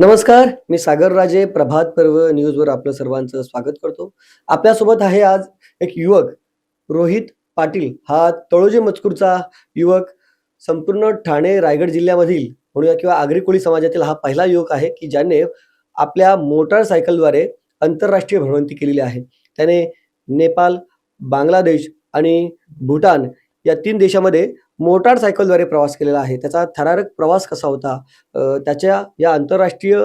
नमस्कार मी सागर राजे प्रभात पर्व न्यूजवर आपलं सर्वांचं स्वागत करतो. आपल्यासोबत आहे आज एक युवक रोहित पाटील. हा तळोजे मजकूरचा युवक संपूर्ण ठाणे रायगड जिल्ह्यामधील म्हणूया किंवा आगरी कोळी समाजातील हा पहिला युवक आहे की ज्याने आपल्या मोटारसायकलद्वारे आंतरराष्ट्रीय भ्रमंती केलेली आहे. त्याने नेपाळ बांगलादेश आणि भूटान या तीन देशामध्ये मोटारसायकलद्वारे प्रवास केलेला आहे. त्याचा थरारक प्रवास कसा होता? त्याच्या या आंतरराष्ट्रीय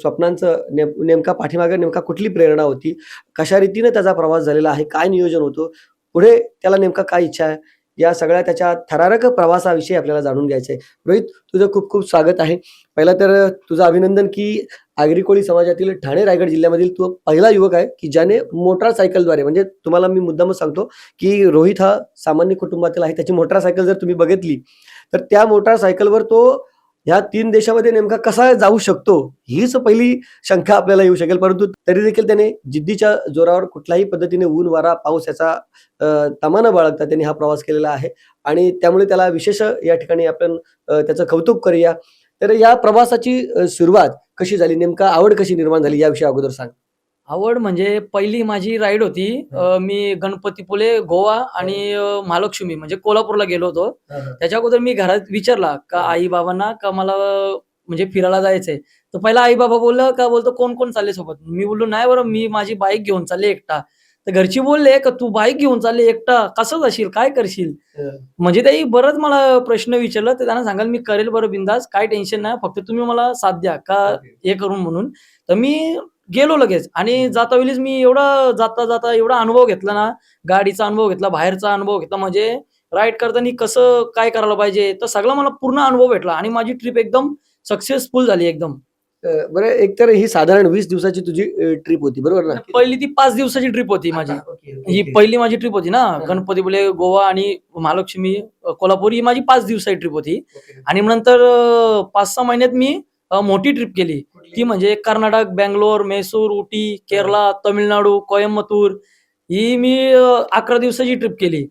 स्वप्नांचं नेम नेमका पाठीमागे नेमका कुठली प्रेरणा होती? कशा रीतीने त्याचा प्रवास झालेला आहे? काय नियोजन होतं? पुढे त्याला नेमका काय इच्छा आहे? या सगळ्या त्याच्या थरारक प्रवासाविषयी आपल्याला जाणून घ्यायचं आहे रोहित तुझं खूप खूप स्वागत आहे. पहिलं तर तुझं अभिनंदन की आगरी समाजातील ठाणे रायगड जिल्ह्यामधील तो पहिला युवक आहे की ज्याने मोटारसायकलद्वारे म्हणजे तुम्हाला मी मुद्दामच सांगतो की रोहित हा सामान्य कुटुंबातील आहे त्याची मोटारसायकल जर तुम्ही बघितली तर त्या मोटारसायकलवर तो ह्या तीन देशामध्ये नेमका कसा जाऊ शकतो हीच पहिली शंका आपल्याला येऊ शकेल. परंतु तरी देखील त्याने जिद्दीच्या जोरावर कुठल्याही पद्धतीने ऊन वारा पाऊस याचा तमाना तमा न बाळगता त्यांनी हा प्रवास केलेला आहे. आणि त्यामुळे त्याला विशेष या ठिकाणी आपण त्याचं कौतुक करूया. तर या प्रवासाची सुरुवात कशी झाली? नेमका आवड कशी निर्माण झाली? याविषयी अगोदर सांग. आवड म्हणजे पहिली माझी राईड होती. अ, मी गणपतीपुळे गोवा आणि अ, महालक्ष्मी म्हणजे कोल्हापूरला गेलो होतो. त्याच्या अगोदर मी घरात विचारला का आई बाबांना का मला अ, म्हणजे फिरायला जायचंय? तर पहिला आई बाबा बोललं का बोलतो कोण कोण चालले सोबत? मी बोललो नाही बरं मी माझी बाईक घेऊन चालले एकटा. तर घरची बोलले का तू बाईक घेऊन चालले एकटा? कसं जाशील? काय करशील? म्हणजे त्याही बरंच मला प्रश्न विचारलं. तर त्यांना सांगाल मी करेल बरं बिंदास काय टेन्शन नाही फक्त तुम्ही मला साथ द्या का हे करून म्हणून. तर मी गेलो लगेच आणि जाता वेळीच मी एवढा जाता जाता एवढा अनुभव घेतला ना गाडीचा अनुभव घेतला बाहेरचा अनुभव घेतला म्हणजे राईड करताना कसं काय करायला पाहिजे? तर सगळा मला पूर्ण अनुभव भेटला आणि माझी ट्रिप एकदम सक्सेसफुल झाली एकदम. बरं एकतर ही साधारण वीस दिवसाची तुझी ट्रिप होती बरोबर ना? पहिली ती पाच दिवसाची ट्रिप होती माझी. ही पहिली माझी ट्रिप होती ना. हा. गणपतीपुळे गोवा आणि महालक्ष्मी कोल्हापूर ही माझी पाच दिवसाची ट्रिप होती. आणि नंतर पाच सहा महिन्यात मी मोठी ट्रिप केली. ती म्हणजे कर्नाटक बँगलोर मैसूर उटी केरला तमिळनाडू कोयम्बतूर ही मी अकरा दिवसाची ट्रिप केली.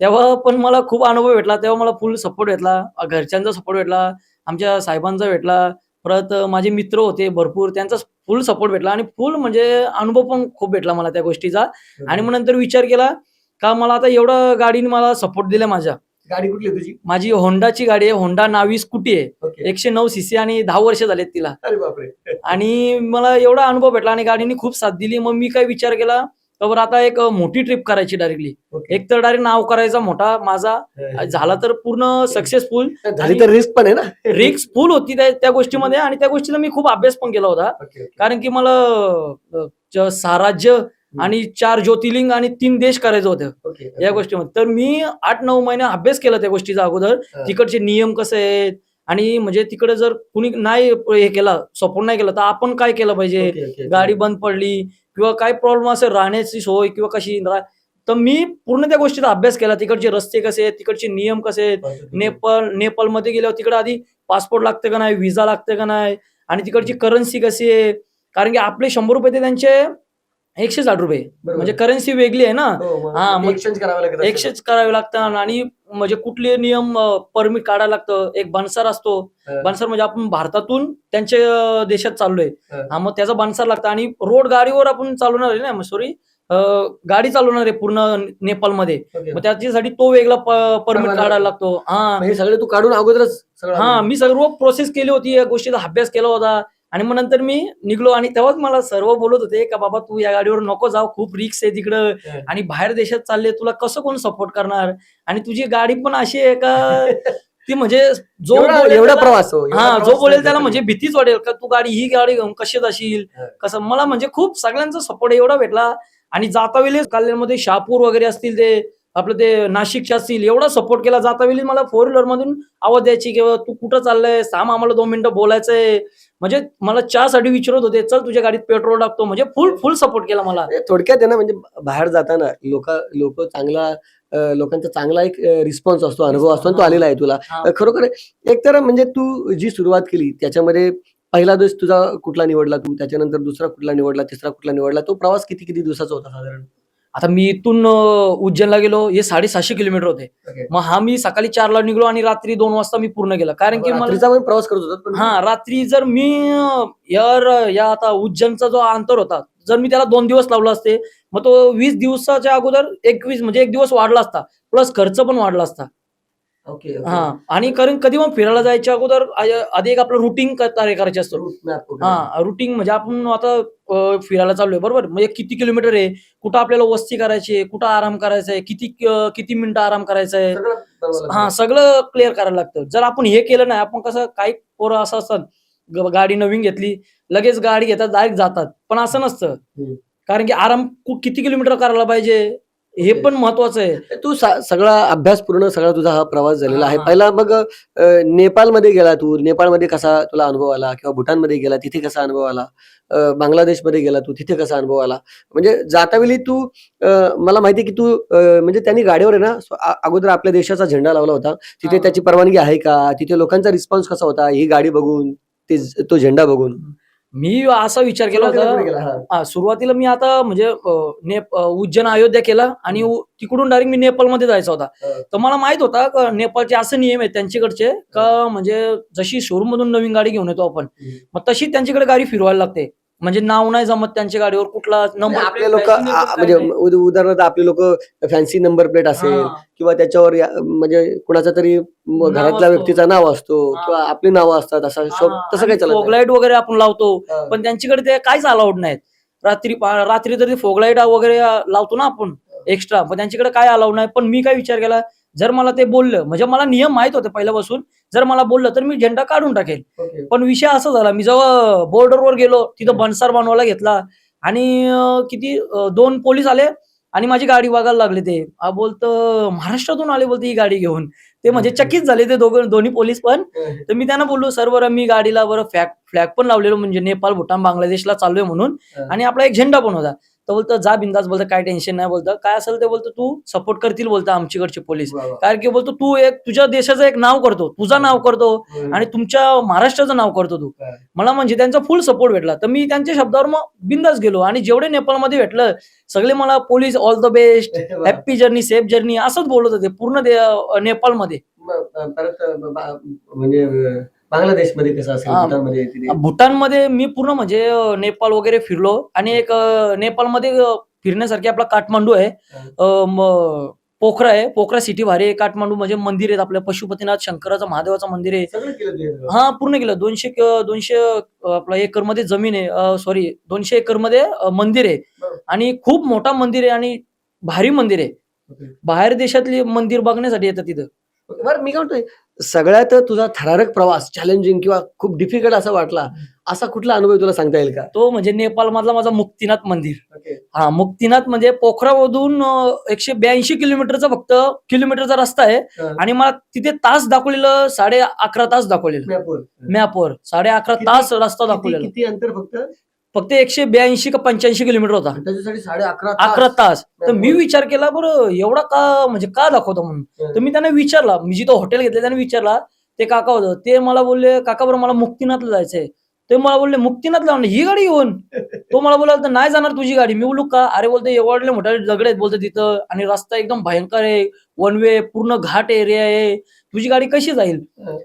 तेव्हा पण मला खूप अनुभव भेटला. तेव्हा मला फुल सपोर्ट भेटला. घरच्यांचा सपोर्ट भेटला. आमच्या साहेबांचा भेटला. परत माझे मित्र होते भरपूर त्यांचा फुल सपोर्ट भेटला आणि फुल म्हणजे अनुभव पण खूप भेटला मला त्या गोष्टीचा. आणि मग नंतर विचार केला का मला आता एवढं गाडीने मला सपोर्ट दिला माझ्या. गाडी कुठली तुझी? माझी होंडाची गाडी आहे होंडा नावी स्कूटी आहे. एकशे नऊ सीसी आणि दहा वर्ष झालेत तिला. अरे बापरे. आणि मला एवढा अनुभव भेटला आणि गाडीने खूप साथ दिली. मग मी काय विचार केला तर आता एक मोठी ट्रिप करायची डायरेक्टली. एक तर डायरेक्ट नाव करायचा मोठा माझा. झाला तर पूर्ण सक्सेसफुल झाली तर रिस्क पण आहे ना. रिक्स फुल होती त्या गोष्टीमध्ये. आणि त्या गोष्टीला मी खूप अभ्यास पण केला होता. कारण की मला अ, ज- सहा राज्य आणि चार ज्योतिर्लिंग आणि तीन देश करायचं होतं. ओके, या. गोष्टीमध्ये. तर मी आठ नऊ महिने अभ्यास केला त्या गोष्टीचा अगोदर. तिकडचे नियम कसे आहेत? आणि म्हणजे तिकडे जर कुणी नाही हे केला सपोर्ट नाही केला तर आपण काय केलं पाहिजे? Okay, okay. गाडी बंद पडली किंवा काय प्रॉब्लेम असेल राहण्याची सोय किंवा कशी तर मी पूर्ण त्या गोष्टीचा अभ्यास केला. तिकडचे रस्ते कसे आहेत तिकडचे नियम कसे आहेत नेपाळ नेपाळमध्ये गेल्यावर तिकडे आधी पासपोर्ट लागते का नाही व्हिसा लागते का नाही आणि तिकडची करन्सी कशी आहे? कारण की आपले शंभर रुपये ते त्यांचे एकशे साठ रुपये. म्हणजे करन्सी वेगळी आहे ना हो, मग हा, मग एक्सचेंज करावं लागत. एक्सचेंज करावे लागतात आणि म्हणजे कुठले नियम परमिट काढायला लागतं एक बनसर असतो हा. बनसर म्हणजे आपण भारतातून त्यांच्या देशात चाललोय हा. हा मग त्याचा बनसर लागतं आणि रोड गाडीवर आपण चालवणार आहे ना सॉरी गाडी चालवणार आहे पूर्ण नेपाळमध्ये. मग त्याच्यासाठी तो वेगळा परमिट काढायला लागतो. लागतो हा हे सगळे तू काढून अगोदरच हा मी सर्व प्रोसेस केली होती या गोष्टीचा अभ्यास केला होता आणि मग नंतर मी निघलो आणि तेव्हाच मला सर्व बोलत होते का बाबा तू या गाडीवर नको जाऊ खूप रिक्स आहे तिकडं. आणि बाहेर देशात चालले तुला कसं कोण सपोर्ट करणार? आणि तुझी गाडी पण अशी आहे का? ती म्हणजे जो एवढा बोलेल एवढा त्याला- प्रवास हो हा जो बोलेल त्याला म्हणजे. भीतीच वाटेल का तू गाडी ही गाडी घेऊन कशी जाशील. कसं मला म्हणजे खूप सगळ्यांचा सपोर्ट एवढा भेटला. आणि जाता वेळेस कल्याणमध्ये शहापूर वगैरे असतील ते आपलं ते नाशिकचे असतील एवढा सपोर्ट केला. जाता वेळी मला फोर व्हीलर मधून आवाज द्यायची किंवा तू कुठं चाललंय? साम आम्हाला दोन मिनिटं बोलायचंय. म्हणजे मला चहासाठी विचारत होते चल तुझ्या गाडीत पेट्रोल टाकतो. म्हणजे फुल फुल सपोर्ट केला मला. थोडक्यात आहे ना म्हणजे बाहेर जाताना लोक लोक चांगला लोकांचा चांगला एक रिस्पॉन्स असतो अनुभव असतो तो आलेला आहे तुला. खरोखर एक तर म्हणजे तू जी सुरुवात केली त्याच्यामध्ये पहिला दिवस तुझा कुठला निवडला तू? त्याच्यानंतर दुसरा कुठला निवडला? तिसरा कुठला निवडला? तो प्रवास किती किती दिवसाचा होता साधारण? आता मी इथून उज्जैनला गेलो हे साडेसातशे किलोमीटर होते. मग हा मी सकाळी चारला निघलो आणि रात्री दोन वाजता मी पूर्ण केला कारण की मला प्रवास करत होता हा रात्री जर मी यार या आता उज्जैनचा जो अंतर होता जर मी त्याला दोन दिवस लावला असते मग तो वीस दिवसाच्या अगोदर एकवीस म्हणजे एक दिवस वाढला असता प्लस खर्च पण वाढला असता. ओके हा. आणि कारण कधी मग फिरायला जायच्या अगोदर आधी एक आपलं रुटीन तयार करायचे असतं. हा रुटीन म्हणजे आपण आता फिरायला चाललोय. बरोबर? म्हणजे किती किलोमीटर आहे? कुठं आपल्याला वस्ती करायची आहे? कुठं आराम करायचा आहे? किती किती मिनिटं आराम करायचा आहे? हा सगळं क्लिअर करायला लागतं. जर आपण हे केलं नाही आपण कसं काही पोरं असं असतात गाडी नवीन घेतली लगेच गाडी घेतात डायरेक्ट जातात. पण असं नसतं. कारण की आराम किती किलोमीटर करायला पाहिजे? हे. पण महत्वाचं आहे. तू सगळा अभ्यास पूर्ण सगळा तुझा हा प्रवास झालेला आहे. पहिला मग नेपाळमध्ये गेला तू. नेपाळमध्ये कसा तुला अनुभव आला? किंवा भूटानमध्ये गेला तिथे कसा अनुभव आला? बांगलादेशमध्ये गेला तू तिथे कसा अनुभव आला? म्हणजे जातावेळी तू मला माहिती आहे की तू म्हणजे त्यांनी गाडीवर आहे ना अगोदर आपल्या देशाचा झेंडा लावला होता. तिथे. त्याची परवानगी आहे का? तिथे लोकांचा रिस्पॉन्स कसा होता? ही गाडी बघून ते तो झेंडा बघून. मी असा विचार केला होता? हा. सुरुवातीला मी आता म्हणजे अं, नेप अं, उज्जैन अयोध्या केला आणि उ- तिकडून डायरेक्ट मी नेपाळमध्ये जायचा होता हा. तर मला माहीत होता का नेपाळचे असे नियम आहेत त्यांच्याकडचे का म्हणजे जशी शोरूम मधून नवीन गाडी घेऊन येतो आपण. मग तशी त्यांच्याकडे गाडी फिरवायला लागते म्हणजे नाव नाही जमत त्यांच्या गाडीवर कुठला नंबर आपले लोक म्हणजे उद- उदाहरणार्थ आपले लोक फॅन्सी नंबर प्लेट असेल किंवा त्याच्यावर म्हणजे कुणाचा तरी घरातल्या. व्यक्तीचं नाव असतो. किंवा आपली नावं असतात असं शोभ तसं काही चालत. फोगलाईट वगैरे आपण लावतो. पण त्यांच्याकडे ते काहीच अलाउड नाहीत रात्री रात्री तरी फोगलाईट वगैरे लावतो ना आपण एक्स्ट्रा पण त्यांच्याकडे काय अलाउड नाही पण मी काय विचार केला जर मला ते बोललं म्हणजे मला नियम माहीत होते पहिल्यापासून जर मला बोललं तर मी झेंडा काढून टाकेल. पण विषय असा झाला मी जेव्हा बॉर्डरवर गेलो तिथं. बनसार बनवायला घेतला आणि किती दोन पोलीस आले आणि माझी गाडी बघायला लागले ते बोलतं महाराष्ट्रातून आले बोलते ही गाडी घेऊन ते म्हणजे. चकित झाले ते दोघं दोन्ही पोलीस पण तर मी त्यांना बोललो सर बरं मी गाडीला बरं फ्लॅग फ्लॅग पण लावलेलो म्हणजे नेपाळ भूटान बांगलादेशला चाललोय म्हणून. आणि आपला एक झेंडा पण होता तर बोलतं जा बिंदास बोलतं काय टेन्शन नाही बोलतं काय असेल ते बोलतं तू सपोर्ट करतील बोलतं आमच्याकडचे पोलीस. कारण की बोलतो तू एक तुझ्या देशाचं एक नाव करतो तुझं नाव करतो हम्म. आणि तुमच्या महाराष्ट्राचं नाव करतो तू हा. मला म्हणजे त्यांचा फुल सपोर्ट भेटला तर मी त्यांच्या शब्दावर मग बिंदास गेलो आणि जेवढे नेपाळमध्ये भेटलं सगळे मला पोलीस ऑल द बेस्ट वा. हॅप्पी जर्नी सेफ जर्नी असंच बोलत होते पूर्ण नेपाळमध्ये परत म्हणजे बांगलादेशमध्ये कसं असेल? हा. भूतानमध्ये तिथे? भूतानमध्ये मी पूर्ण म्हणजे अं, नेपाळ वगैरे फिरलो. आणि एक अं, नेपाळमध्ये अं, फिरण्यासारखी आपला काठमांडू आहे. अं, म- पोखरा आहे. पोखरा सिटी भारी आहे. काठमांडू म्हणजे मंदिर आहेत आपल्या. पशुपतीनाथ शंकराचं महादेवाचं मंदिर आहे. सगळं केलं. हा पूर्ण केलं. दोनशे क- दोनशे अं, आपला एकरमध्ये जमीन आहे. सॉरी दोनशे एकरमध्ये मंदिर आहे. बरं. आणि खूप मोठा मंदिर आहे आणि भारी मंदिर आहे. ओके. बाहेर देशातली मंदिर बघण्यासाठी येतात तिथं. बरं मी काय म्हणतोय सगळ्यात तुझा थरारक प्रवास चॅलेंजिंग किंवा खूप डिफिकल्ट असा वाटला असा कुठला अनुभव तुला सांगता येईल का? तो म्हणजे नेपाळ मधला माझा मुक्तीनाथ मंदिर. हा मुक्तीनाथ म्हणजे पोखरामधून एकशे ब्याऐंशी किलोमीटरचा फक्त किलोमीटरचा रस्ता आहे. आणि मला तिथे तास दाखवलेलं साडे अकरा तास दाखवलेलं. मॅपवर. मॅपवर साडे अकरा तास रस्ता दाखवलेला. किती अंतर फक्त? फक्त एकशे ब्याऐंशी का पंच्याऐंशी किलोमीटर होता. त्याच्यासाठी साडे अकरा तास. अकरा तास. तर मी. विचार केला बरं एवढा का म्हणजे का दाखवतो म्हणून. तर मी त्यांना विचारला. मी जिथं हॉटेल घेतलं त्याने विचारला ते काका होतं. ते मला बोलले काका बरं मला मुक्तीनाथला जायचंय. ते मला बोलले मुक्तीनाथला म्हणलं, ही गाडी घेऊन तो मला बोला "तर नाही जाणार तुझी गाडी. मी बोलू का? अरे बोलते एवढले मोठे दगड आहेत बोलते तिथं. आणि रस्ता एकदम भयंकर आहे. वन वे पूर्ण घाट एरिया आहे. तुझी गाडी कशी जाईल.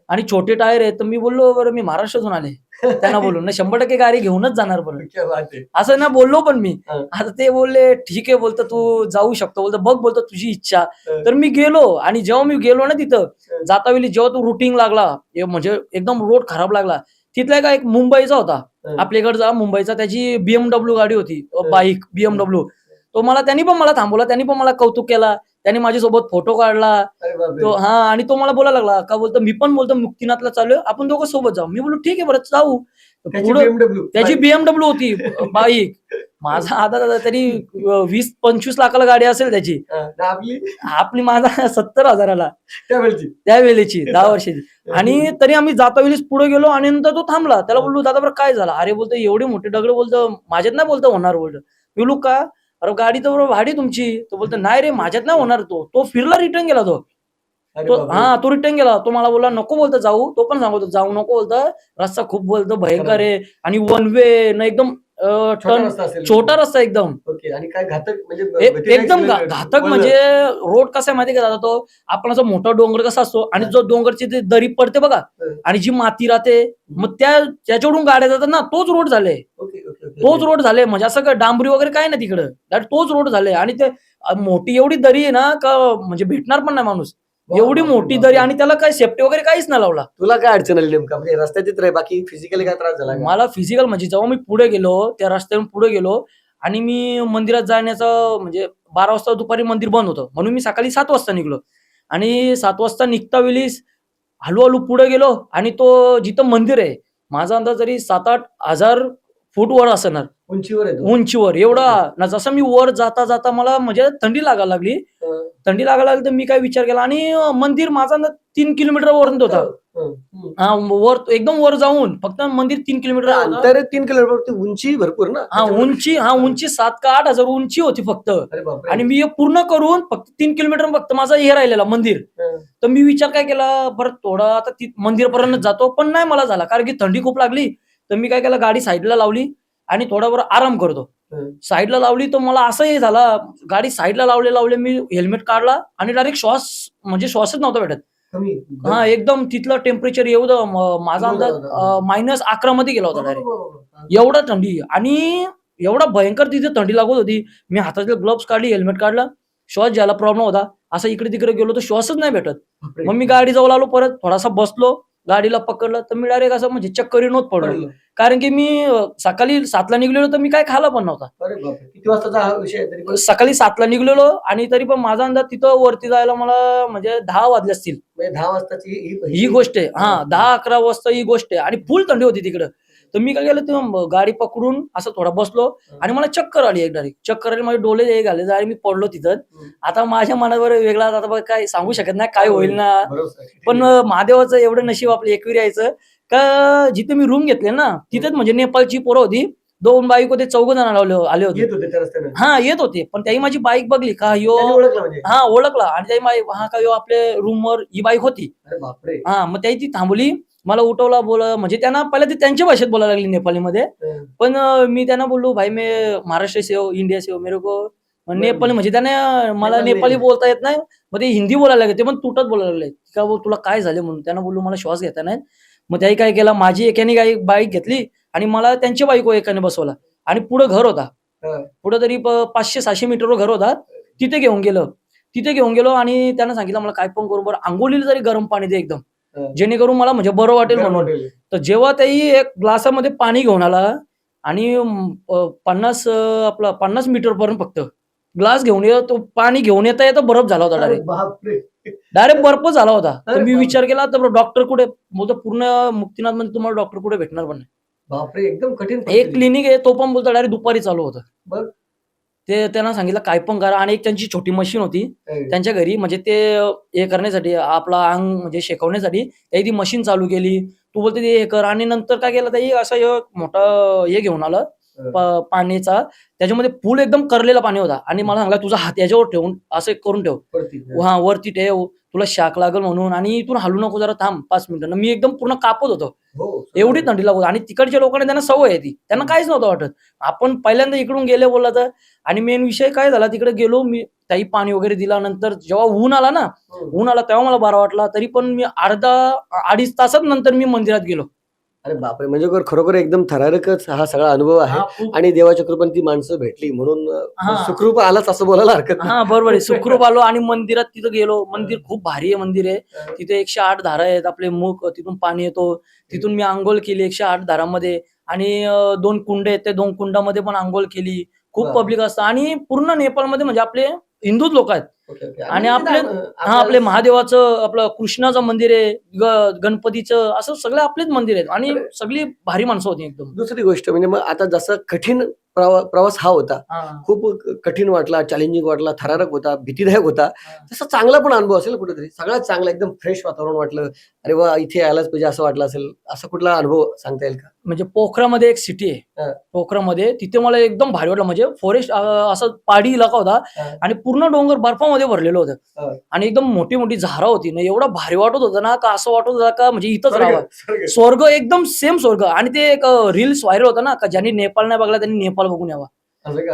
आणि छोटे टायर आहे तर मी बोललो बरं मी महाराष्ट्रातून आले. त्यांना बोलून ना शंभर टक्के गाडी घेऊनच जाणार आहे. असं ना बोललो पण मी. आता ते बोलले ठीक आहे बोलतो तू जाऊ शकतो बोलतो बघ बोलतो तुझी इच्छा तर मी गेलो आणि जेव्हा मी गेलो ना तिथं हं. जातावेळी जेव्हा तो रुटीन लागला म्हणजे एकदम रोड खराब लागला तिथला का एक मुंबईचा होता. आपल्याकडचा मुंबईचा त्याची बीएमडब्ल्यू गाडी होती. बाईक बीएमडब्ल्यू तो मला त्यांनी पण मला थांबवला त्यांनी पण मला कौतुक केला त्यांनी माझ्यासोबत फोटो काढला. तो हा आणि तो मला बोलायला लागला का बोलतो मी पण बोलतो मुक्तीनाथला चालू आपण दोघं सोबत जाऊ. मी बोललो ठीक आहे बरं जाऊ. त्याची पुढं. त्याची बीएमडब्ल्यू होती बाईक माझा आता तरी वीस पंचवीस लाखाला गाडी असेल त्याची. आपली माझा सत्तर हजाराला. त्यावेळची. त्या वेळेची दहा वर्षाची. आणि तरी आम्ही जाता वेळेस पुढे गेलो आणि नंतर तो थांबला. त्याला बोललो दादा बरं काय झालं? अरे बोलतो एवढे मोठे दगड बोलतो माझ्यात नाही बोलतो होणार बोलतो मी बोलू का? अरे गाडी तर बरोबर भाडी तुमची. तो बोलतो नाही रे माझ्यात नाही होणार तो. तो फिरला रिटर्न गेला तो. तो. हा तो रिटर्न गेला. तो मला बोला नको बोलतो जाऊ. तो पण सांगतो जाऊ नको बोलतो. रस्ता खूप बोलतो भयंकर आहे. आणि वन वे ना एकदम अं, छोटा रस्ता एकदम. ओके आणि काय घातक म्हणजे एकदम घातक. म्हणजे रोड कसा आहे माहिती का दादा तो? आपण असं मोठा डोंगर कसा असतो आणि जो डोंगरची ती दरी पडते बघा. आणि जी माती राहते मग त्या त्याच्यावरून गाड्या जातात ना तोच रोड झाले. तोच रोड झाले म्हणजे असं काय डांबरी वगैरे काय नाही तिकडं. तोच रोड झाले आणि ते मोठी एवढी दरी आहे ना का म्हणजे भेटणार पण नाही माणूस. एवढी बापरे, मोठी बापरे. दरी आणि त्याला काय सेफ्टी वगैरे काहीच नाही लावला. तुला काय अडचण आली नेमका? म्हणजे रस्त्याची तर आहे बाकी फिजिकली काय त्रास झाला का? मला फिजिकल म्हणजे जेव्हा मी पुढे गेलो त्या रस्त्यावरून पुढे गेलो आणि मी मंदिरात जाण्याचं म्हणजे बारा वाजता दुपारी मंदिर बंद होतं. म्हणून मी सकाळी सात वाजता निघलो. आणि सात वाजता निघता वेळीस हळूहळू पुढे गेलो आणि तो जिथं मंदिर आहे माझा अंदाज तरी सात आठ हजार फूट वर असणार उंचीवर आहे तो. उंचीवर एवढा ना जसं मी वर जाता जाता मला म्हणजे थंडी लागायला लागली हं. थंडी लागायला लागली तर मी काय विचार केला आणि अं, मंदिर माझा अंदाज तीन किलोमीटर वरून होता हं, हं. हा वर एकदम वर जाऊन फक्त मंदिर तीन किलोमीटर. अंतर आहे तीन किलोमीटर उंची भरपूर ना हा उंची हा उंची सात का आठ हजार उंची होती फक्त अरे बापरे आणि मी हे पूर्ण करून फक्त तीन किलोमीटर फक्त माझा हे राहिलेला मंदिर हं. तर मी विचार काय केला बरं थोडा आता ती मंदिरपर्यंत जातो पण नाही मला झाला कारण की थंडी खूप लागली तर मी काय केलं गाडी साईडला लावली आणि थोडा बरं आराम करतो. साईडला लावली तर मला असं हे झाला गाडी साईडला लावले लावले मी हेल्मेट काढला आणि डायरेक्ट श्वास म्हणजे श्वासच नव्हता भेटत. हा एकदम तिथलं टेम्परेचर एवढं माझा अंदाज? मायनस अकरा मध्ये गेला होता डायरेक्ट. एवढा थंडी. आणि एवढा भयंकर तिथे थंडी लागत होती. मी हातातले ग्लोव्स काढली हेल्मेट काढलं. श्वास ज्याला प्रॉब्लेम होता. असं इकडे तिकडे गेलो तर श्वासच नाही भेटत. मग मी गाडी जवळ आलो परत थोडासा बसलो. गाडीला पकडलं तर मी डायरेक्ट असं म्हणजे चक्कर येऊनच पडलो. कारण की मी सकाळी सातला निघलेलो तर मी काय खाला पण नव्हता. किती वाजताचा हा विषय तरी सकाळी सातला निघलेलो आणि तरी पण माझा अंदाज तिथं वरती जायला मला म्हणजे दहा वाजले असतील. म्हणजे दहा वाजताची ही ही गोष्ट आहे. हा दहा अकरा वाजता ही गोष्ट आहे. आणि फुल थंडी होती तिकडं. तर मी काय केलं गाडी पकडून असं थोडा बसलो आणि मला चक्कर आली एक. डायरेक्ट चक्कर आली माझे डोळे हे झाले आणि मी पडलो तिथं. आता माझ्या मनावर वेगळा आता काय सांगू शकत नाही काय होईल ना. पण महादेवाचं एवढं नशीब आपलं एकविरी यायचं. का जिथे मी रूम घेतले ना तिथेच म्हणजे नेपाळची पोरं होती. दोन बाईक होते चौघ जण आले होते. हा येत होते. पण त्याही माझी बाईक बघली का यो म्हणजे? हा ओळखला. आणि त्याही हा का यो आपल्या रूमवर ही बाईक होती. हा मग त्याही ती थांबली मला उठवला बोल म्हणजे त्यांना पहिला ती त्यांच्या भाषेत बोलायला लागली नेपाळीमध्ये हं. पण मी त्यांना बोललो भाई मी महाराष्ट्र से हो इंडिया से हो मेरे को नेपाळी म्हणजे त्याने मला नाही. बोलता येत नाही मग ते हिंदी बोलायला लागले ते पण तुटत बोलायला लागले. का बोल तुला काय झाले म्हणून? त्यांना बोललो मला श्वास घेता नाही. मग त्याही काय केला माझी एकाने काही बाईक घेतली आणि मला त्यांची बाईक एकाने बसवला. आणि पुढे घर होता. पुढे तरी पाचशे सहाशे मीटरवर घर होता. तिथे घेऊन गेलो. तिथे घेऊन गेलो आणि त्यांना सांगितलं मला काय पण करू बरं. आंघोळीला तरी गरम पाणी दे एकदम. जेणेकरून मला म्हणजे बरं वाटेल म्हणून. तर जेव्हा त्याही एक ग्लासामध्ये पाणी घेऊन आला आणि पन्नास आपला पन्नास मीटर पर्यंत फक्त ग्लास घेऊन येतो तो पाणी घेऊन येता येता बरफ झाला होता डायरेक्ट डायरेक्ट बर्फ झाला होता तर मी. विचार केला तर डॉक्टर कुठे बोलतो पूर्ण मुक्तीनाथमध्ये तुम्हाला डॉक्टर कुठे भेटणार पण नाही. बापरे एकदम कठीण एक. क्लिनिक आहे तो पण बोलतो डायरेक्ट दुपारी चालू होतं. ते त्यांना सांगितलं काय पण करा. आणि एक त्यांची छोटी मशीन होती. त्यांच्या घरी म्हणजे ते हे करण्यासाठी आपला अंग म्हणजे शेकवण्यासाठी त्याही ती मशीन चालू केली. तू बोलते ते हे कर. आणि नंतर काय केलं असं हे मोठा हे घेऊन आलं पाण्याचा. त्याच्यामध्ये पूल एकदम करलेला पाणी होता. आणि मला सांगला तुझा हात याच्यावर ठेवून असं करून ठेव. हा वरती ठेव. तुला शाक लागल म्हणून आणि इथून हलू नको जरा थांब पाच मिनिटं. मी एकदम पूर्ण कापत होतो. हो एवढी थंडी लागत आणि तिकडच्या लोकांना त्यांना सवय आहे ती. त्यांना काहीच नव्हतं वाटत. आपण पहिल्यांदा इकडून गेले बोलला तर. आणि मेन विषय काय झाला तिकडे गेलो मी त्याही पाणी वगैरे दिला नंतर जेव्हा ऊन आला ना हं. ऊन आला तेव्हा मला बरा वाटला. तरी पण मी अर्धा अडीच तासात नंतर मी मंदिरात गेलो. अरे बापरे म्हणजे खर- खरोखर एकदम थरारकच हा सगळा अनुभव आहे. हा, खूप- आणि देवाच्या कृपेने ती माणसं भेटली म्हणून अं, हा. सुखरूप आलाच असं बोलायला हरकत हा बरोबर आहे. सुखरूप आलो आणि मंदिरात तिथं गेलो. मंदिर खूप भारी आहे मंदिर आहे. तिथे एकशे आठ धारा आहेत आपले मुख तिथून पाणी येतो. तिथून मी आंघोळ केली एकशे आठ धारामध्ये. आणि अं, दोन कुंड आहेत ते दोन कुंडामध्ये पण आंघोळ केली. खूप. पब्लिक असतं. आणि पूर्ण नेपाळमध्ये म्हणजे आपले हिंदूच लोक आहेत. आणि आपले- हा आपले महादेवाचं आपलं कृष्णाचं मंदिर आहे गणपतीचं असं सगळे आपलेच मंदिर आहेत. आणि. सगळी भारी माणसं होती एकदम. दुसरी गोष्ट म्हणजे मग आता जसं कठीण प्रवा- प्रवास हा होता खूप कठीण वाटला चॅलेंजिंग वाटला थरारक होता भीतीदायक होता. तसा चांगला पण अनुभव असेल कुठेतरी. सगळ्यात चांगला एकदम फ्रेश वातावरण वाटलं. अरे वा इथे यायलाच पाहिजे असं वाटलं असेल. असा कुठला अनुभव सांगता येईल का? म्हणजे पोखरामध्ये एक सिटी. आहे. पोखरामध्ये तिथे मला एकदम भारी वाटलं. म्हणजे फॉरेस्ट असं पहाडी इलाका होता. आणि पूर्ण डोंगर बर्फामध्ये बर्फामध्ये भरलेलं. होतं. आणि एकदम मोठी मोठी झाडं होती. ना एवढं भारी वाटत होतं ना का असं वाटत होतं का म्हणजे इथंच राहावं. स्वर्ग. एकदम सेम स्वर्ग. आणि ते एक रील्स व्हायरल होता ना का ज्यांनी नेपाळ नाही बघला त्यांनी नेपाळ बघून यावा?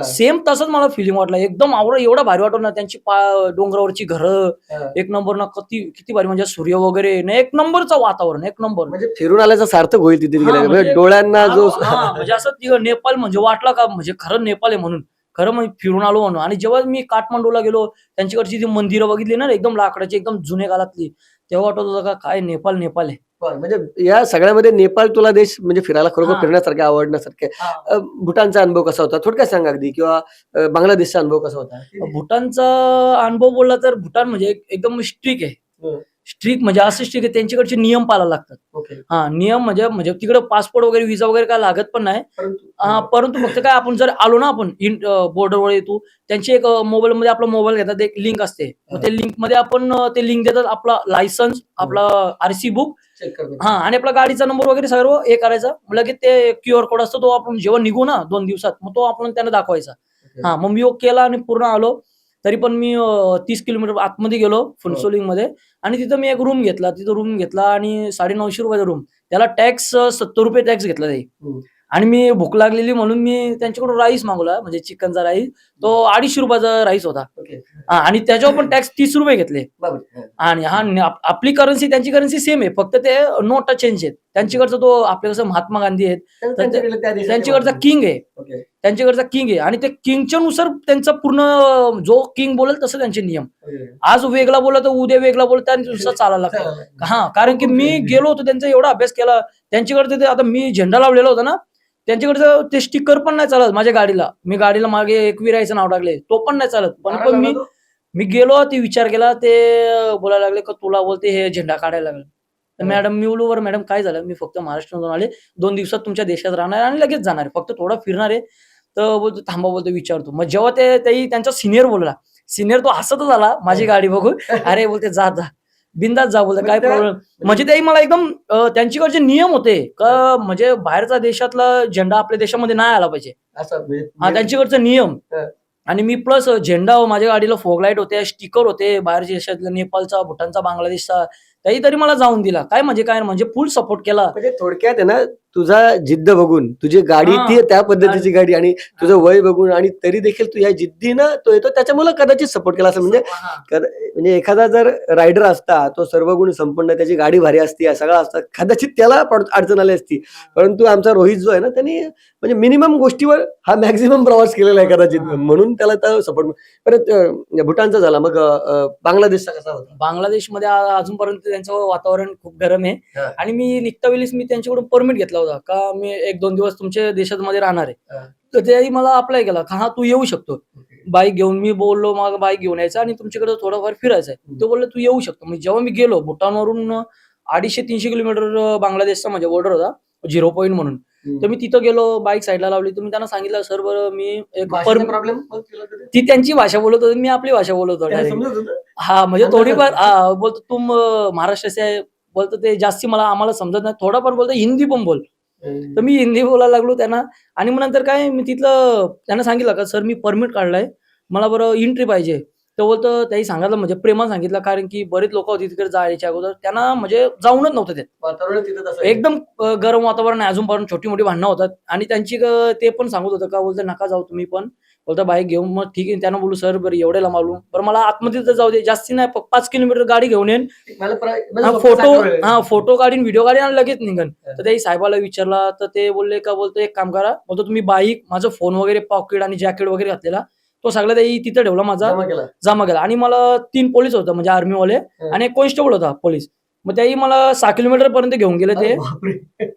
सेम तसंच मला फिलिंग वाटलं. एकदम आवडं एवढं भारी वाटलं ना त्यांची पा- डोंगरावरची घरं. एक नंबर ना किती किती भारी म्हणजे सूर्य वगैरे. ना एक नंबरचं वातावरण एक नंबर म्हणजे फिरून आल्याचं सार्थक होईल तिथे म्हणजे म्हणजे- डोळ्यांना जो म्हणजे असं नेपाळ म्हणजे वाटला का? म्हणजे खरं नेपाळ आहे म्हणून. खरं म्हणजे फिरून आलो म्हणून. आणि जेव्हा मी काठमांडूला गेलो त्यांच्याकडची ती मंदिरं बघितली ना एकदम लाकडाची एकदम जुने काळातली तेव्हा वाटत होतं का काय नेपाळ नेपाळ आहे. म्हणजे या सगळ्यामध्ये नेपाळ तुला देश म्हणजे फिरायला खरोखर. फिरण्यासारखे आवडण्यासारखे. भूटानचा अनुभव कसा होता? थोडक्यात सांग अगदी. किंवा बांगलादेशचा अनुभव कसा होता? भूटानचा अनुभव बोलला तर भूटान म्हणजे एक- एकदम स्ट्रिक आहे. स्ट्रिक म्हणजे असं स्ट्रिक आहे त्यांच्याकडचे नियम पाळायला लागतात. ओके हा नियम म्हणजे म्हणजे तिकडे पासपोर्ट वगैरे विजा वगैरे काय लागत पण नाही. हा, परंतु फक्त काय आपण जर आलो ना आपण बॉर्डरवर येतो त्यांची एक मोबाईल मध्ये आपला मोबाईल घेतात एक लिंक असते. मग ते लिंकमध्ये आपण अ, ते लिंक देतात आपला लायसन्स आपला आरसी बुक करतो हा आणि आपला गाडीचा नंबर वगैरे सर्व हे करायचा. लगेच ते क्यू आर कोड असतो तो आपण जेव्हा निघू ना दोन दिवसात मग तो आपण त्यांना दाखवायचा. हा मग मी योग केला आणि पूर्ण आलो. तरी पण मी तीस किलोमीटर आतमध्ये गेलो फुलसोलिंगमध्ये आणि तिथं मी एक रूम घेतला. तिथं रूम घेतला आणि साडे नऊशे रुपयाचा रूम त्याला टॅक्स सत्तर रुपये टॅक्स घेतला जाईल हम्म. आणि मी भूक लागलेली म्हणून मी त्यांच्याकडून राईस मागवला. म्हणजे चिकनचा राईस तो अडीचशे रुपयाचा राईस होता. हा, आणि त्याच्यावर पण टॅक्स तीस रुपये घेतले. आणि हा आपली करन्सी त्यांची करन्सी सेम आहे. फक्त ते नोटा चेंज आहेत. त्यांच्याकडचा तो आपल्या कसं महात्मा गांधी आहेत त्यांच्याकडचा. किंग आहे. त्यांच्याकडचा किंग आहे. आणि ते किंगच्या नुसार त्यांचा पूर्ण जो किंग बोलेल तसं त्यांचे नियम. आज वेगळा बोलला तर उद्या वेगळा बोलत त्यानुसार चालायला लागतं. हा कारण की मी गेलो होतो त्यांचा एवढा अभ्यास केला. त्यांच्याकडे ते आता मी झेंडा लावलेला होता ना त्यांच्याकडचं ते स्टिकर पण नाही चालत माझ्या गाडीला. मी गाडीला मागे एकविरायचं नाव टाकले तो पण नाही चालत. पण पण मी? मी गेलो ते विचार केला ते बोलायला लागले का तुला बोलते हे झेंडा काढायला लागले. तर. मॅडम मी बोलू बरं मॅडम काय झालं? मी फक्त महाराष्ट्रातून आले. दोन दिवसात तुमच्या देशात राहणार आणि लगेच जाणार आहे. फक्त थोडा फिरणार आहे. तर बोलतो थांबा बोलतो विचारतो. मग जेव्हा ते त्याही त्यांचा सिनियर बोलला. सिनियर तो हसतच आला माझी गाडी बघून. अरे बोलते जा जा. बिंदात जा बोलते काय प्रॉब्लेम म्हणजे त्याही मला एकदम त्यांच्याकडचे नियम होते. का म्हणजे बाहेरचा देशातला झेंडा आपल्या देशामध्ये नाही आला पाहिजे. म्हणजे- हा त्यांच्याकडचे नियम. आणि मी प्लस झेंडा माझ्या गाडीला फोगलाईट होते स्टिकर होते बाहेरच्या देशातला नेपाळचा भूटानचा बांगलादेशचा काहीतरी मला जाऊन दिला. काय म्हणजे काय? म्हणजे फुल सपोर्ट केला. म्हणजे थोडक्यात आहे ना तुझा जिद्द बघून तुझी गाडी हा. ती त्या पद्धतीची गाडी आणि तुझं वय बघून आणि तरी देखील तू या जिद्दीनं तो येतो त्याच्यामुळे कदाचित सपोर्ट केला असं म्हणजे हा. कद- म्हणजे एखादा जर रायडर असता तो सर्व गुण संपन्न त्याची गाडी भारी असती या सगळा असता कदाचित त्याला पड- अडचण आली असती परंतु आमचा रोहित जो आहे ना त्यांनी म्हणजे मिनिमम गोष्टीवर हा मॅक्झिमम प्रवास केलेला आहे कदाचित. म्हणून त्याला सपोर्ट परत अं, भूटानचा झाला मग अं, बांगलादेशचा कसा होता बांगलादेशमध्ये आ- अजूनपर्यंत त्यांचं वातावरण खूप गरम आहे हा. आणि मी निघता वेळेस मी त्यांच्याकडून परमिट घेतला होता का मी एक दोन दिवस तुमच्या देशात मध्ये राहणार आहे. तर त्याही मला अप्लाय केला. का हा तू येऊ शकतो. बाईक घेऊन मी बोललो मग बाईक घेऊन यायचा आणि तुमच्याकडे थोडंफार फिरायचं आहे. तो बोलले तू येऊ शकतो. मग जेव्हा मी गेलो भूटानवरून अडीचशे तीनशे किलोमीटर बांगलादेशचा माझ्या बॉर्डर होता झिरो पॉईंट म्हणून. तर मी तिथं गेलो बाईक साईडला लावली. तर मी त्यांना सांगितलं सर बरं मी एक प्रॉब्लेम ती त्यांची भाषा बोलत होती मी आपली भाषा बोलत होतो. हा म्हणजे थोडीफार बोलतो तुम अं, महाराष्ट्र से आहे. बोलतो ते जास्ती मला आम्हाला समजत नाही. थोडाफार बोलतो हिंदी पण बोल. तर मी हिंदी बोलायला लागलो त्यांना. आणि मग नंतर काय मी तिथलं त्यांना सांगितलं का सर मी परमिट काढलाय. मला बरं एंट्री पाहिजे. तर बोलतो त्याही सांगितलं म्हणजे प्रेमानं सांगितलं कारण की बरेच लोक होती तिकडे जायच्या अगोदर. त्यांना म्हणजे जाऊनच नव्हतं ते वातावरण तिथं. एकदम गरम वातावरण आहे. अजूनपर्यंत छोटी मोठी भांडणं होतात. आणि त्यांची ते पण सांगत होतं का बोलतं नका जाऊ तुम्ही पण. बोलता बाईक घेऊन मग ठीक आहे. त्यांना बोलू सर बरं एवढ्याला मालू बरं मला आतमध्ये तर जाऊ दे जास्ती नाही प- पाच किलोमीटर गाडी घेऊन येईन. मला प्रा- हा फोटो. हा फोटो काढीन व्हिडिओ काढीन आणि लगेच निघन. तर त्याही साहेबाला विचारला तर ते बोलले का बोलतो एक काम करा. बोलतो तुम्ही बाईक माझं फोन वगैरे पॉकेट आणि जॅकेट वगैरे घातलेला. तो सगळा त्याही तिथं ठेवला माझा. जमा केला. जमा केला. आणि मला तीन पोलीस होतं म्हणजे आर्मीवाले. आणि एक कॉन्स्टेबल होता पोलीस मग त्याही मला सहा किलोमीटर पर्यंत घेऊन गेले ते.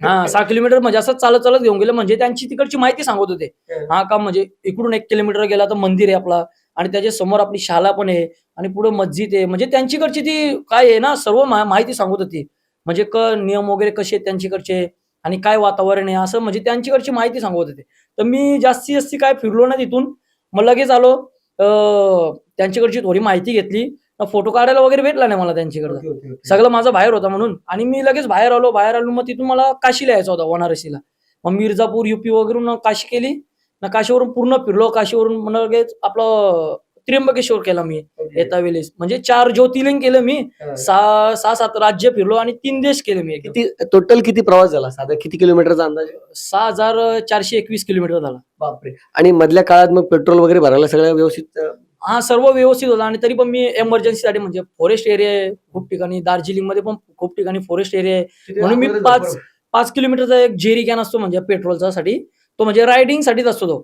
हा सहा किलोमीटर म्हणजे असं चालत चालत घेऊन गेले. म्हणजे त्यांची तिकडची माहिती सांगत होते. हा. का म्हणजे इकडून एक किलोमीटर गेला तर मंदिर आहे आपला. आणि त्याच्यासमोर आपली शाळा पण आहे. आणि पुढे मस्जिद आहे. म्हणजे त्यांच्याकडची ती काय आहे ना सर्व माहिती सांगत होती. म्हणजे क नियम वगैरे कसे आहेत त्यांच्याकडचे आणि काय वातावरण आहे? असं म्हणजे त्यांच्याकडची माहिती सांगत होते. तर मी जास्ती जास्ती काय फिरलो ना तिथून. मग लगेच आलो. अं, त्यांच्याकडची थोडी माहिती घेतली. फोटो काढायला वगैरे भेटला नाही मला त्यांच्याकडं. सगळं माझं बाहेर होता म्हणून. आणि मी लगेच बाहेर आलो बाहेर आलो मग तिथून मला काशीला यायचं होता वाराणसीला. मग मिर्जापूर युपी वगैरे काशी केली. ना काशीवरून पूर्ण फिरलो. काशीवरून लगेच आपलं त्र्यंबकेश्वर केला मी. येता वेळेस म्हणजे चार ज्योतिर्लिंग केलं मी. सहा सहा सात राज्य फिरलो आणि तीन देश केले मी. किती टोटल किती प्रवास झाला? साधा किती किलोमीटरचा अंदाज? सहा हजार चारशे एकवीस किलोमीटर झाला. बापरे. आणि मधल्या काळात मग पेट्रोल वगैरे भरायला सगळं व्यवस्थित हा सर्व व्यवस्थित होता. आणि तरी पण मी एमर्जन्सीसाठी म्हणजे फॉरेस्ट एरिया आहे खूप ठिकाणी. दार्जिलिंगमध्ये पण खूप ठिकाणी फॉरेस्ट एरिया आहे. म्हणून मी पाच. पाच किलोमीटरचा एक जेरी कॅन असतो म्हणजे पेट्रोलचा साठी तो म्हणजे रायडिंग साठीच असतो तो.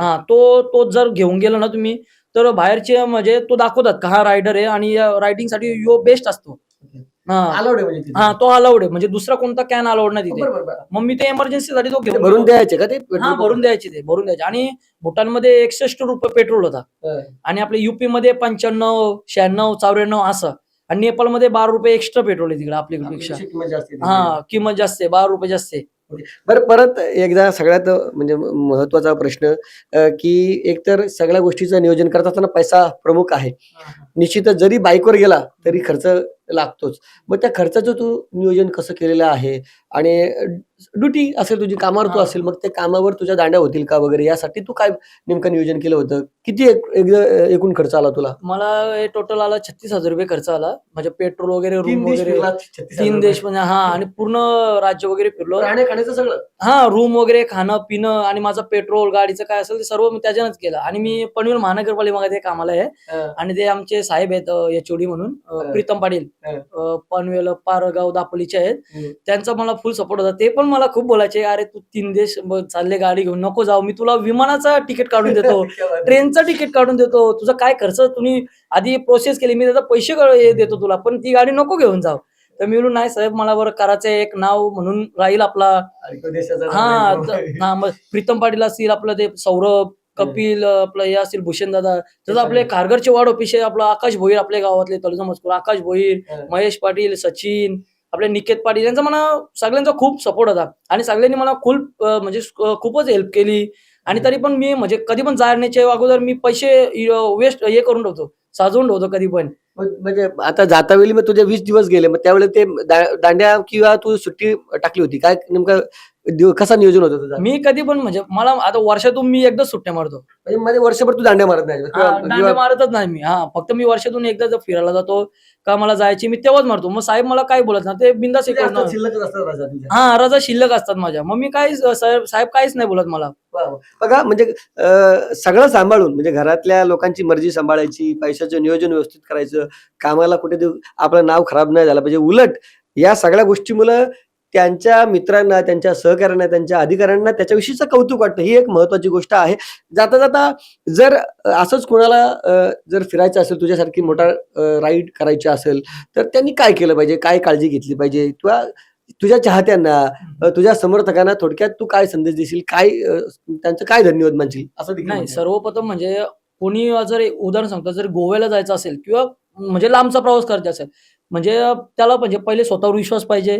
हा तो तो जर घेऊन गेला ना तुम्ही तर बाहेरचे म्हणजे तो दाखवतात का हा रायडर आहे आणि रायडिंगसाठी यो बेस्ट असतो. हा. आहे म्हणजे तिथे. हा तो अलाउड आहे. म्हणजे दुसरा कोणता कॅन अलाउड नाही तिथे. बरं, बरं, बरं. मग मी ते emergency साठी तो ते घेऊन भरून. द्यायचे का ते? हा भरून द्यायचे ते भरून द्यायचे. आणि भूटानमध्ये एकसष्ट रुपये पेट्रोल होता. हा. आणि आपल्या युपी मध्ये पंच्याण्णव शहाण्णव चौऱ्याण्णव असं. आणि नेपाळमध्ये बारा रुपये एक्स्ट्रा पेट्रोल आहे तिकडे आपल्यापेक्षा आपल्यापेक्षा तिथे. हा किंमत जास्त आहे. बारा रुपये जास्त आहे. बरं परत एकदा सगळ्यात म्हणजे महत्त्वाचा प्रश्न अं, की एकतर सगळ्या गोष्टीचं नियोजन करत असताना पैसा प्रमुख आहे. निश्चितच जरी बाईकवर गेला तरी खर्च लागतोच. मग त्या खर्चाचं तू नियोजन कसं केलेलं आहे? आणि ड्युटी असेल तुझी कामावर तू हा. असेल मग त्या कामावर तुझ्या दांड्या होतील का वगैरे? यासाठी तू काय नेमकं नियोजन केलं होतं? किती एक- एकूण खर्च आला तुला? मला टोटल आला छत्तीस हजार रुपये खर्च आला. म्हणजे पेट्रोल वगैरे रूम देश वगैरे फिरलात, 36 तीन हजार देश रुपये. म्हणजे हा आणि पूर्ण राज्य वगैरे फिरलो. खाण्याचं सगळं? हा रूम वगैरे खाणं पिणं आणि माझं पेट्रोल गाडीचं काय असेल ते सर्व मी त्याच्यानंच केलं. आणि मी पनवेल महानगरपालिकेमध्ये कामाला आहे. हा. आणि ते आमचे साहेब आहेत एचओडी म्हणून अ, हा. प्रीतम पाटील पनवेल पारगाव दापोलीचे आहेत. त्यांचा मला फुल सपोर्ट होता. ते पण मला खूप बोलायचे अरे तू तीन देश चालले गाडी घेऊन नको जाऊ मी तुला विमानाचा तिकीट काढून देतो. ट्रेनचं तिकीट काढून देतो तुझा काय खर्च तुम्ही आधी प्रोसेस केली मी त्याचा पैसे देतो तुला पण ती गाडी नको घेऊन जाऊ. तर मी नाही साहेब मला बरं करायचं एक नाव म्हणून राहील आपला. हा. हा मग प्रीतम पाटील असतील आपलं ते सौरभ कपिल आपलं हे असतील भूषण दादा तसं आपले खारघरचे वाढ ऑफिस आहे आपलं आकाश भोईर आपल्या गावातले तळुजा मजकूर आकाश भोईर. महेश पाटील सचिन आपले निकेत पाटील यांचा मला सगळ्यांचा खूप सपोर्ट होता. आणि सगळ्यांनी मला खूप म्हणजे खूपच हेल्प केली. आणि तरी पण मी म्हणजे कधी पण जाण्याच्या अगोदर मी पैसे वेस्ट हे करून ठेवतो. साजवून ठेवतो कधी पण. म्हणजे आता जाता वेळी मग तुझे वीस दिवस गेले मग त्यावेळेस ते दांड्या किंवा तू सुट्टी टाकली होती. काय नेमकं दिव- कसा नियोजन होतं तुझं? मी कधी पण म्हणजे मला आता वर्षातून मी एकदा सुट्ट्या मारतो. म्हणजे मध्ये वर्षभर तू दांड्या मारत नाही हा, दांडे किंवा- मारतच नाही मी. हा फक्त मी वर्षातून एकदा जर फिरायला जातो का मला जायची मी तेव्हाच मारतो. मग साहेब मला काय बोलत ना ते बिंदास हातात शिल्लकच असतात राजा तुझ्या. हा रजा शिल्लक असतात माझ्या. मग मी काही साहेब साहेब काहीच नाही बोलत मला. वा वा. बघा म्हणजे अं, सगळं सांभाळून म्हणजे घरातल्या लोकांची मर्जी सांभाळायची पैशाचं नियोजन व्यवस्थित करायचं कामाला कुठे ते आपलं नाव खराब नाही झालं पाहिजे उलट या सगळ्या गोष्टीमुळं त्यांच्या मित्रांना त्यांच्या सहकाऱ्यांना त्यांच्या अधिकाऱ्यांना त्याच्याविषयीचं कौतुक वाटतं. ही एक महत्वाची गोष्ट आहे. जाता जाता जर असंच कोणाला जर फिरायचं असेल तुझ्यासारखी मोठा राईड करायची असेल तर त्यांनी काय केलं पाहिजे? काय काळजी घेतली पाहिजे? किंवा तुझ्या चाहत्यांना तुझ्या समर्थकांना थोडक्यात तू काय संदेश देशील? काय त्यांचं काय धन्यवाद मानशील? असं नाही. सर्वप्रथम म्हणजे कोणी जर उदाहरण सांगतो जर गोव्याला जायचं असेल किंवा म्हणजे लांबचा प्रवास करायचा असेल म्हणजे त्याला म्हणजे पहिले स्वतःवर विश्वास पाहिजे.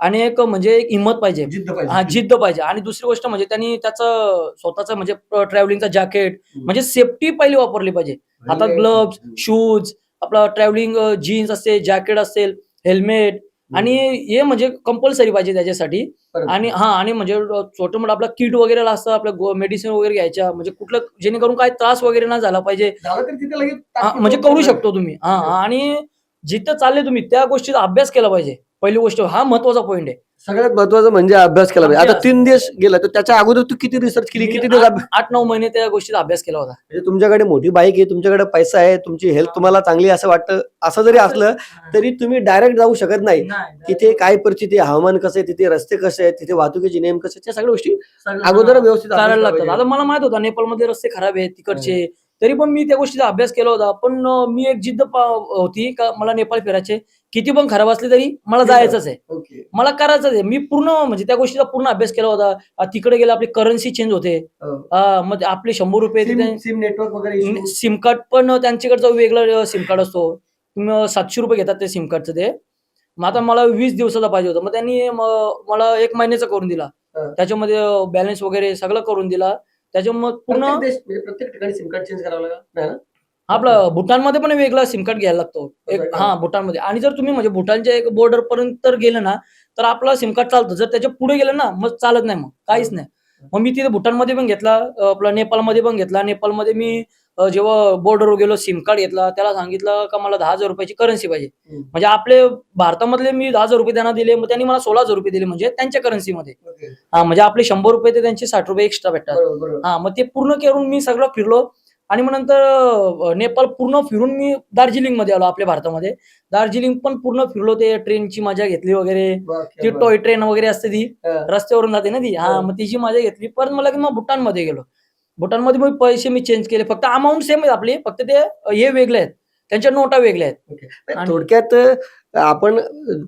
आणि एक म्हणजे एक हिंमत पाहिजे. हा जिद्द पाहिजे. आणि दुसरी गोष्ट म्हणजे त्यांनी त्याचं स्वतःचं म्हणजे ट्रॅव्हलिंगचा जॅकेट. म्हणजे सेफ्टी पहिली वापरली पाहिजे. हातात ग्लोव्स शूज आपला ट्रॅव्हलिंग जीन्स असते जॅकेट असेल हेल्मेट आणि हे म्हणजे कंपल्सरी पाहिजे त्याच्यासाठी. आणि हा आणि म्हणजे छोटं मोठं आपलं किट वगैरे असतं आपलं मेडिसिन वगैरे घ्यायच्या. म्हणजे कुठलं जेणेकरून काय त्रास वगैरे नाही झाला पाहिजे. म्हणजे करू. शकतो तुम्ही. हा, आणि जिथं चालले तुम्ही त्या गोष्टीचा अभ्यास केला पाहिजे. पहिली गोष्ट हा महत्त्वाचा पॉईंट आहे. सगळ्यात महत्वाचं म्हणजे अभ्यास केला पाहिजे. आता. तीन दिवस गेला तर त्याच्या अगोदर तू किती रिसर्च केली किती दिवस आठ- अभ्यास आठ नऊ महिने त्या गोष्टीचा अभ्यास केला होता. म्हणजे तुमच्याकडे मोठी बाईक आहे तुमच्याकडे पैसा आहे तुमची हेल्थ तुम्हाला चांगली आहे असं वाटतं असं जरी असलं तरी तुम्ही डायरेक्ट जाऊ शकत नाही. तिथे काय परिस्थिती आहे, हवामान कसं आहे तिथे रस्ते कसे आहेत तिथे वाहतुकीचे नियम कसे आहेत, त्या सगळ्या गोष्टी अगोदर व्यवस्थित करायला लागतात. आता मला माहीत होता नेपाळमध्ये रस्ते खराब आहेत तिकडचे तरी पण मी त्या गोष्टीचा अभ्यास केला होता. पण मी एक जिद्द होती का मला नेपाळ फिरायचे. किती पण खराब असले तरी मला जायचंच आहे. मला करायचंच आहे. मी पूर्ण म्हणजे त्या गोष्टीचा पूर्ण अभ्यास केला होता. तिकडे गेला आपली करन्सी चेंज होते. हो. मग आपले शंभर रुपये सिम सिम नेटवर्क वगैरे issue. सिम कार्ड पण त्यांच्याकडचं वेगळं सिम कार्ड असतो. सातशे रुपये घेतात ते सिम कार्डचं ते. मग आता मला वीस दिवसाचा पाहिजे होतं. मग त्यांनी मला एक महिन्याचा करून दिला. त्याच्यामध्ये बॅलन्स वगैरे सगळं करून दिला. त्याच्यामुळे पूर्ण प्रत्येक देश म्हणजे प्रत्येक ठिकाणी सिम कार्ड चेंज करावं लागलं नाही ना? आपलं भूटानमध्ये पण वेगळा सिम कार्ड घ्यायला लागतो. एक? हा भूटानमध्ये आणि जर तुम्ही म्हणजे भूटानच्या एक बॉर्डर पर्यंत तर गेलं ना तर आपला सिम कार्ड चालतं. जर त्याच्या पुढे गेलं ना मग चालत नाही मग. काहीच नाही. मग मी तिथे भूटानमध्ये पण घेतला अं, आपला नेपाळमध्ये पण घेतला. नेपाळमध्ये मी अ, जेव्हा बॉर्डरवर गेलो सिम कार्ड घेतला त्याला सांगितलं का मला दहा हजार रुपयाची करन्सी पाहिजे हम्म. म्हणजे आपले भारतामधले मी दहा हजार रुपये त्यांना दिले मग त्यांनी मला सोळा हजार रुपये दिले म्हणजे त्यांच्या करन्सीमध्ये हा म्हणजे आपले शंभर रुपये ते त्यांचे साठ रुपये एक्स्ट्रा भेटतात बरोबर, बरोबर. हा मग ते पूर्ण करून मी सगळं फिरलो आणि मग नंतर अ, नेपाळ पूर्ण फिरून मी दार्जिलिंगमध्ये आलो आपल्या भारतामध्ये दार्जिलिंग पण पूर्ण फिरलो ते ट्रेनची मजा घेतली वगैरे वा, क्या ती बात. टॉय ट्रेन वगैरे असते ती हा. रस्त्यावरून जाते ना ती हा हो. मग तिची मजा घेतली परत मला की मग भूटानमध्ये गेलो भूटानमध्ये मग पैसे मी चेंज केले. फक्त अमाऊंट सेम आहे आपली फक्त ते हे वेगळे आहेत. त्यांच्या नोटा वेगळ्या आहेत. आणि- थोडक्यात आपण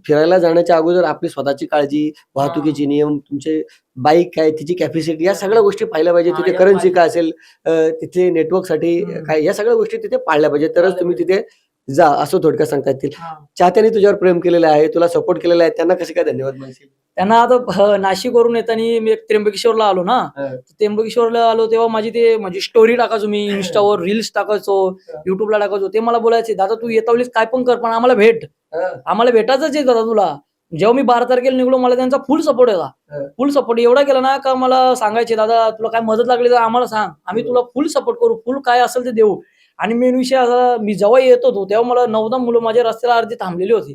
फिरायला जाण्याच्या अगोदर आपली स्वतःची काळजी वाहतुकीची नियम तुमचे बाईक काय तिची कॅपॅसिटी या सगळ्या गोष्टी पाहिल्या पाहिजे. हा, तिथे या करन्सी पाहिजे. काय असेल अ, तिथे नेटवर्कसाठी हम्म. काय या सगळ्या गोष्टी तिथे पाळल्या पाहिजे. तरच तुम्ही तिथे जा असं थोडक्यात सांगता येतील. चाहत्याने तुझ्यावर प्रेम केलेलं आहे तुला सपोर्ट केलेला आहे त्यांना कसे काय धन्यवाद म्हणशील? त्यांना आता अ, नाशिकवरून येताना मी एक त्र्यंबकेश्वरला आलो ना. त्र्यंबकेश्वरला आलो तेव्हा माझी ते म्हणजे स्टोरी टाकायचो मी इन्स्टावर रील्स टाकायचो युट्यूबला टाकायचो ते मला बोलायचे दादा तू येतावलीस काय पण कर पण आम्हाला भेट. आम्हाला भेटायचंच आहे दादा तुला. जेव्हा मी बारा तारखेला निघलो मला त्यांचा फुल सपोर्ट. होता फुल सपोर्ट एवढा केला ना का मला सांगायचे दादा तुला काय मदत लागली तर आम्हाला सांग. आम्ही तुला फुल सपोर्ट करू. फुल काय असेल ते देऊ. आणि मेन विषय असा मी जेव्हा येत होतो तेव्हा मला नवदा मुलं माझ्या रस्त्याला अर्धी थांबलेली होती.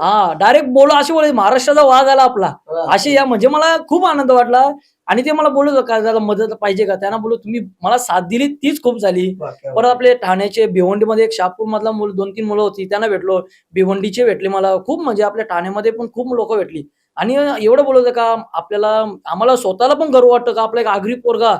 हा डायरेक्ट बोला अशी बोलायची. महाराष्ट्राचा वाघ आला आपला. असे या म्हणजे मला खूप आनंद वाटला. आणि ते मला बोलत का दादा मदत पाहिजे का? त्यांना बोललो तुम्ही मला साथ दिली तीच खूप झाली. परत आपले ठाण्याचे भिवंडीमध्ये एक शहापूर मधला मुलं दोन तीन मुलं होती त्यांना भेटलो. भिवंडीचे भेटले मला. खूप म्हणजे आपल्या ठाण्यामध्ये पण खूप लोक भेटली. आणि एवढं बोलत का आपल्याला आम्हाला स्वतःला पण गर्व वाटतं का आपला एक आगरी पोरगा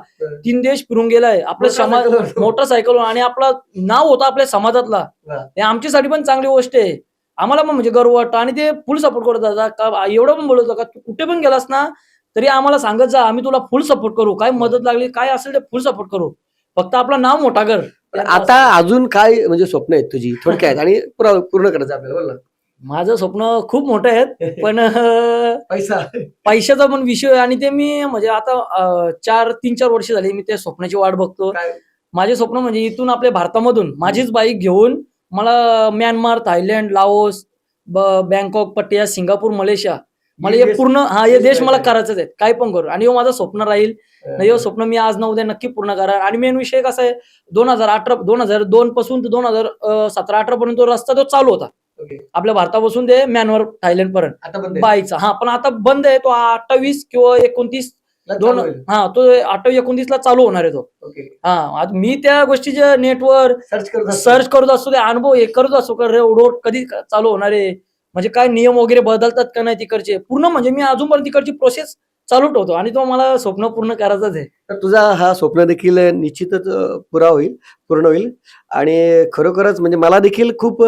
तीन देश फिरून गेलाय आपल्या समाज. मोटरसायकल आणि आपला नाव होता आपल्या समाजातला. हे आमच्यासाठी पण चांगली गोष्ट आहे. आम्हाला पण म्हणजे गर्व वाटतं आणि ते फुल सपोर्ट करत होता का एवढं पण बोलत का तू कुठे पण गेलास ना तरी आम्हाला सांगत जा आम्ही तुला फुल सपोर्ट करू. काय मदत लागली काय असेल ते फुल सपोर्ट करू. फक्त आपलं नाव मोठा कर. आता अजून काय म्हणजे स्वप्न आहेत तुझी थोडक्यात. आणि पुरा- पूर्ण करायचं आपल्याला बोल ना माझं स्वप्न खूप मोठं आहेत पण पैसा. पैशाचा पण विषय आहे आणि ते मी म्हणजे आता चार तीन चार वर्ष झाली मी त्या स्वप्नाची वाट बघतो. माझे स्वप्न म्हणजे इथून आपल्या भारतामधून माझीच बाईक घेऊन मला Myanmar Thailand Laos Bangkok Pattaya Singapore Malaysia मला हे पूर्ण हा हे देश मला. करायचंच आहे. काय पण करू. आणि हे माझं स्वप्न राहील. हे स्वप्न मी आज ना उद्या नक्की पूर्ण करा आणि मेन विषय कसा आहे दोन हजार अठरा दोन हजार दोन पासून ते दोन हजार सतरा अठरा पर्यंत तो रस्ता तो चालू होता. आपल्या भारतापासून ते म्यानमार थायलंड पर्यंत. बाईकचा हा पण आता बंद आहे. तो अठ्ठावीस किंवा एकोणतीस दोन. हा तो अठ्ठावीस एकोणतीस ला चालू होणार आहे तो. हा मी त्या गोष्टीच्या नेटवर सर्च करत असतो. ते अनुभव हे करत असतो का? रोड कधी चालू होणार आहे? म्हणजे काय नियम वगैरे बदलतात का नाही तिकडचे? पूर्ण म्हणजे मी अजूनपर्यंत तिकडची प्रोसेस चालू ठेवतो आणि तो मला स्वप्न पूर्ण करायचंच आहे. तर तुझा हा स्वप्न देखील निश्चितच पुरा होईल पूर्ण होईल. आणि खरोखरच म्हणजे मला देखील खूप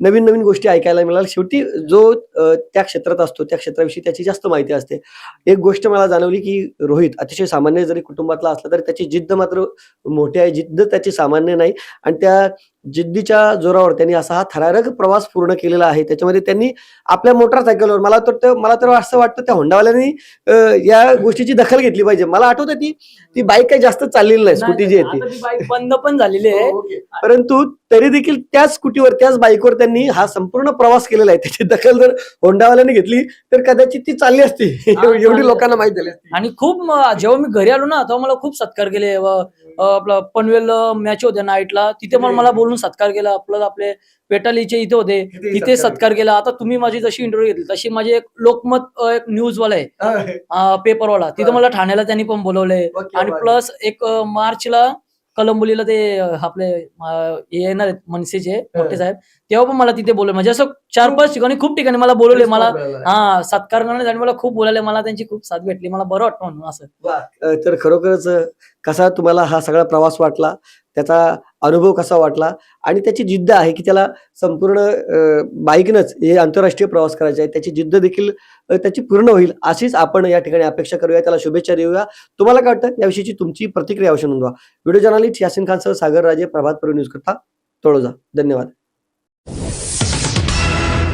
नवीन नवीन गोष्टी ऐकायला मिळाल्या. शेवटी जो त्या क्षेत्रात असतो त्या क्षेत्राविषयी त्याची जास्त माहिती असते. एक गोष्ट मला जाणवली की रोहित अतिशय सामान्य जरी कुटुंबातला असला तरी त्याची जिद्द मात्र मोठी आहे. जिद्द त्याची सामान्य नाही. आणि त्या जिद्दीच्या जोरावर त्यांनी असा हा थरारक प्रवास पूर्ण केलेला आहे. त्याच्यामध्ये त्यांनी आपल्या मोटरसायकलवर मला तर मला तर असं वाटतं त्या होंडावाल्यांनी या गोष्टीची दखल घेतली पाहिजे. मला आठवतं ती ती बाईक काही जास्त चाललेली नाही स्कूटी जी आहे ती. बाईक बंद पण झालेली आहे. परंतु तरी देखील त्याच स्कूटीवर त्याच बाईकवर त्यांनी हा संपूर्ण प्रवास केलेला आहे. त्याची दखल जर होंडावाल्याने घेतली तर कदाचित ती चालली असती. एवढी लोकांना माहीत झाली असती. आणि खूप जेव्हा मी घरी आलो ना तेव्हा मला खूप सत्कार केले. आपलं पनवेल मॅच होते नाईटला तिथे पण मला बोलून सत्कार केला. आपलं आपले पेटालीचे इथे होते. तिथे सत्कार केला. आता तुम्ही माझी जशी इंटरव्ह्यू घेतली तशी माझी एक लोकमत एक न्यूजवाला आहे. पेपरवाला तिथे. मला ठाण्याला त्यांनी पण बोलवलंय. आणि. प्लस एक मार्चला कलंबोलीला ते आपले हे येणार आहेत मनसेचे मोठे साहेब तेव्हा पण मला तिथे बोलवले. म्हणजे असं चार पाच ठिकाणी खूप ठिकाणी मला बोलवले. मला हा सत्कार आणि मला खूप बोलायला मला त्यांची खूप साथ भेटली. मला बरं वाटतं म्हणून असं. तर खरोखरच कसा तुम्हाला हा सगळा प्रवास वाटला? त्याचा अनुभव कसा वाटला? आणि त्याची जिद्द आहे की त्याला संपूर्ण बाईकनंच हे आंतरराष्ट्रीय प्रवास करायचा आहे त्याची जिद्द देखील त्याची पूर्ण होईल अशीच आपण या ठिकाणी अपेक्षा करूया. त्याला शुभेच्छा देऊया. तुम्हाला काय वाटतं? याविषयीची तुमची प्रतिक्रिया अवश्य नोंदवा. व्हिडिओ जर्नालिस्ट यासिन खानसह सागर राजे प्रभात पूर्व न्यूज करता तळोजा. धन्यवाद.